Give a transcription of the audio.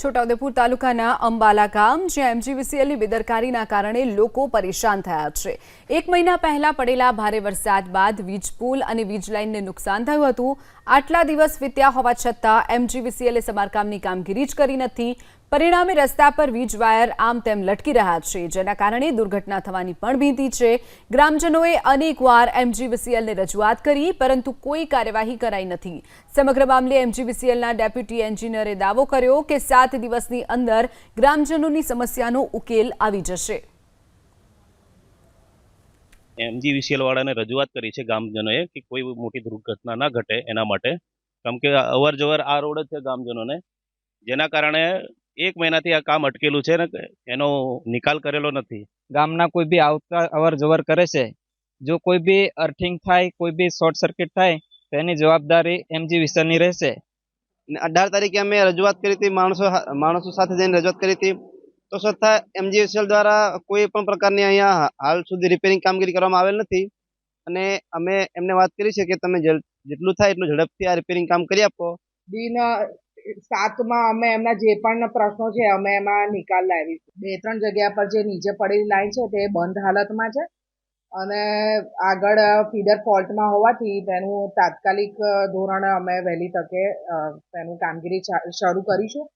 છોટાઉદેપુર તાલુકાના અંબાલા ગામ, જ્યાં એમજીવીસીએલની બેદરકારીના કારણે લોકો પરેશાન થયા છે. એક મહિના પહેલા પડેલા ભારે વરસાદ બાદ વીજ પુલ અને વીજ લાઇનને નુકસાન થયું હતું. આટલા દિવસ વીત્યા હોવા છતાં એમજીવીસીએલે સમારકામની કામગીરી જ કરી નથી. પરિણામે રસ્તા પર વીજ વાયર આમ તેમ લટકી રહ્યા છે, જેના કારણે દુર્ઘટના થવાની પણ ભીતિ છે. ગ્રામજનોએ અનેકવાર એમજીવીસીએલને રજૂઆત કરી, પરંતુ કોઈ કાર્યવાહી કરાઈ નથી. સમગ્ર મામલે એમજીવીસીએલના ડેપ્યુટી એન્જિનિયરે દાવો કર્યો કે સાત દિવસની અંદર ગ્રામજનોની સમસ્યાનો ઉકેલ આવી જશે. એમજીવીસીએલ વાળાને રજૂઆત કરી છે ગામજનોએ કે કોઈ મોટી દુર્ઘટના ના ઘટે એના માટે. કેમ કે અવર જવર આ રોડ જ છે ગામજનોને જેના કારણે એક મહિનાથી આ કામ અટકેલું છે ને એનો નિકાલ કરેલો નથી. ગામના કોઈ બી આવતા અવર જવર કરે છે જો કોઈ બી અર્થિંગ થાય કોઈ બી શોર્ટ સર્કિટ થાય તો એની જવાબદારી એમજી વિસલની રહેશે. અઢાર તારીખે અમે રજૂઆત કરી હતી માણસો માણસો સાથે જઈને રજૂઆત કરી હતી. તો છતાં એમજીએસએલ દ્વારા કોઈ પણ પ્રકારની અહીંયા હાલ સુધી રિપેરિંગ કામગીરી કરવામાં આવેલ નથી. અને અમે એમને વાત કરી છે કે તમે જેટલું થાય એટલું ઝડપથી આ રિપેરિંગ કામ કરી આપો. દિન સાતમાં અમે એમના જે પણ પ્રશ્નો છે, અમે એમાં નિકાલ લાવીશું બે ત્રણ જગ્યા પર જે નીચે પડેલી લાઈન છે, તે બંધ હાલતમાં છે. અને આગળ ફીડર ફોલ્ટમાં હોવાથી તેનું તાત્કાલિક ધોરણે અમે વહેલી તકે તેનું કામગીરી શરૂ કરીશું.